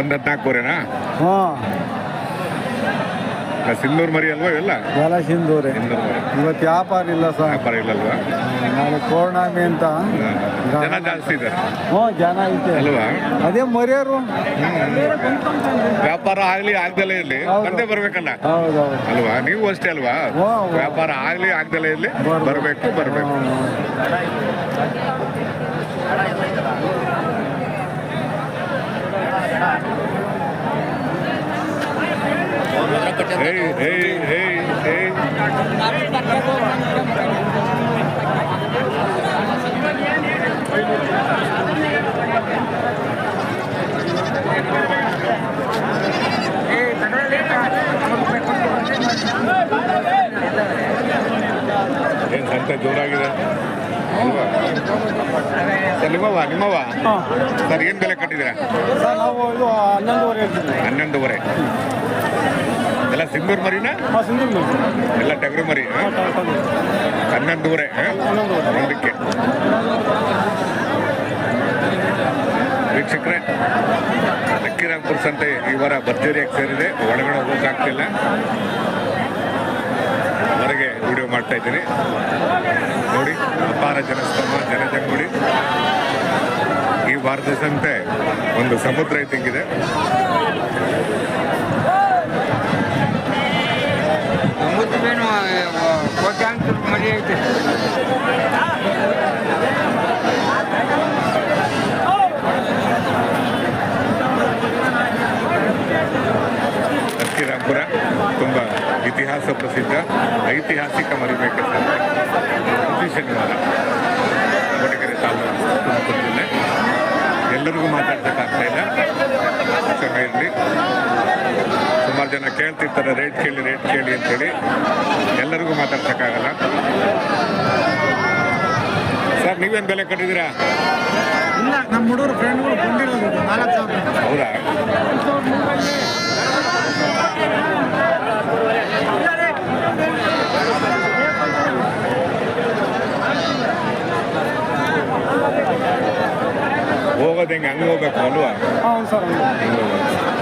ಒಂದು ಬರೇನಾ ಹ್ಞೂ ಸಿಂಧೂರು ಮರಿ ಅಲ್ವಾ ಇವೆಲ್ಲ? ಎಲ್ಲ ಸಿಂಧೂರೆ. ಇವತ್ತು ವ್ಯಾಪಾರ ಇಲ್ಲ ಸರ್. ವ್ಯಾಪಾರ ಇಲ್ಲಲ್ವಾ ನಾಳೆ ಪೌರ್ಣಮಿ ಅಂತ. ಜನ ಜಾಸ್ತಿ ಇದ್ದಾರೆ ಹ್ಞೂ ಜನ ಐತೆ. ಅಲ್ವಾ? ಅದೇ ಮರ್ಯಾರು ವ್ಯಾಪಾರ ಆಗ್ಲಿ ಆಗ್ದಲೇ ಇರಲಿ. ಬಂದೇ ಬರ್ಬೇಕಲ್ಲ? ಅಲ್ವಾ? ನೀವು ಅಷ್ಟೇ ಅಲ್ವಾ. ವ್ಯಾಪಾರ ಆಗ್ಲಿ ಆಗ್ದಲೇ ಇರ್ಲಿ. ಬರ್ಬೇಕು. ಬರ್ಬೇಕು ಏನ್ ಸಂತ ಜೋರಾಗಿದೆ ನಿಮ್ಮವ ನಿಮ್ಮವ ಸರ್ ಏನ್ ಬೆಲೆ ಕಟ್ಟಿದ್ದೀರಾ ಹನ್ನೊಂದುವರೆ ಎಲ್ಲ ಸಿಂಧೂರ್ ಮರಿನಾ? ಎಲ್ಲ ಟಗರು ಮರಿ ಹನ್ನೊಂದೂರೆ. ಒಂದಕ್ಕೆ. ವೀಕ್ಷಕರೇ ಲಕ್ಕಿರಾಂಪುರ ಸಂತೆ ಈ ವಾರ ಭರ್ಜರಿಯಾಗಿ ಸೇರಿದೆ. ಒಳಗಡೆ ಹೋಗೋಕ್ಕಾಗ್ತಿಲ್ಲ ಹೊರಗೆ ವಿಡಿಯೋ ಮಾಡ್ತಾ ಇದ್ದೀನಿ. ನೋಡಿ ಅಪಾರ ಜನಸ್ತಮ ಜನಜಂಗುಳಿ. ಈ ವಾರದ ಸಂತೆ ಒಂದು ಸಮುದ್ರ ಇದ್ದಂಗಿದೆ ಮಾತಾಡ್ಸೋಕ್ಕಾಗ್ತಾ ಇಲ್ಲ. ಇರಲಿ ಸುಮಾರು ಜನ ಕೇಳ್ತಿರ್ತಾರೆ ರೇಟ್ ಕೇಳಿ ರೇಟ್ ಕೇಳಿ ಅಂತೇಳಿ. ಎಲ್ಲರಿಗೂ ಮಾತಾಡ್ಸೋಕ್ಕಾಗಲ್ಲ. ಸರ್ ನೀವೇನು ಬೆಲೆ ಕಟ್ಟಿದ್ದೀರಾ? ಇಲ್ಲ ನಮ್ಮ ಹುಡುಗರು ಫ್ರೆಂಡ್ಗಳು ಬಂದಿರೋದು ನಾಲ್ಕು ಸಾವಿರ ಹೌದಾ? ಹೋಗೋದು ಹೆಂಗೆ ಹಂಗೆ ಹೋಗ್ಬೇಕು ಅಲ್ವಾ ಹಾಂ ಸರ್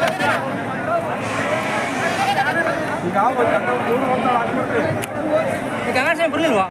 ಬರ್ಲಿಲ್ವಾ?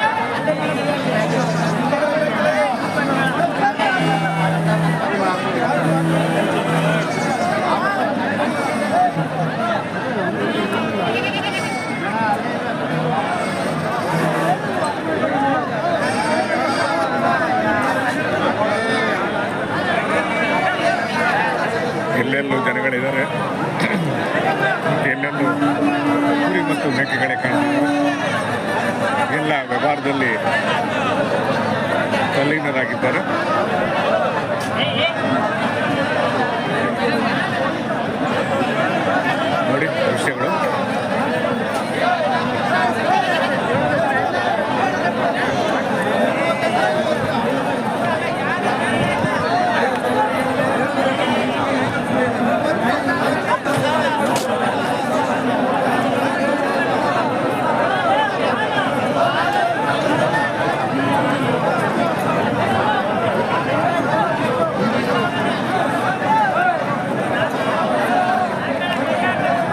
ಎಲ್ಲೆಲ್ಲೂ ಮೇಕೆಗಳೇ ಕಾಣ್ತಿದೆ ಎಲ್ಲ ವ್ಯವಹಾರದಲ್ಲಿ ತಲ್ಲೀನರಾಗಿದ್ದಾರೆ ನೋಡಿ ದೃಶ್ಯಗಳು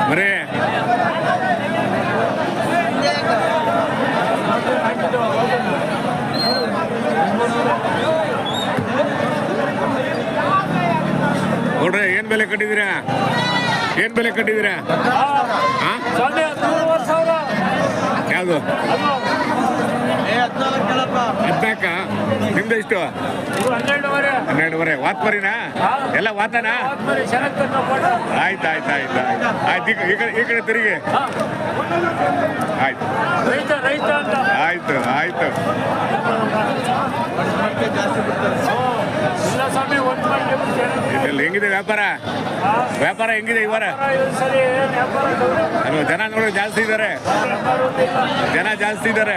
ಮರೇ ನೋಡ್ರಿ ಏನ್ ಬೆಲೆ ಕಟ್ಟಿದ್ದೀರಾ? ಏನ್ ಬೆಲೆ ಕಟ್ಟಿದ್ದೀರಾ ಯಾವುದು? ಹದಿನಾಲ್ಕ? ನಿಮ್ದು ಎಷ್ಟು? ಹನ್ನೆರಡುವರೆ. ವಾತ್ಮರಿನಾ ಎಲ್ಲ ವಾತನಾ? ಆಯ್ತು ಆಯ್ತು ಆಯ್ತು ಆಯ್ತು. ಈ ಕಡೆ ಈ ಕಡೆ ತಿರುಗಿ. ಆಯ್ತು. ಆಯ್ತು ಆಯ್ತು. ಇಲ್ಲಿ ಹೆಂಗಿದೆ ವ್ಯಾಪಾರ? ವ್ಯಾಪಾರ ಹೆಂಗಿದೆ ಈ ವಾರ? ಜನ ನೋಡಿ ಜಾಸ್ತಿ ಇದ್ದಾರೆ. ಜನ ಜಾಸ್ತಿ ಇದ್ದಾರೆ.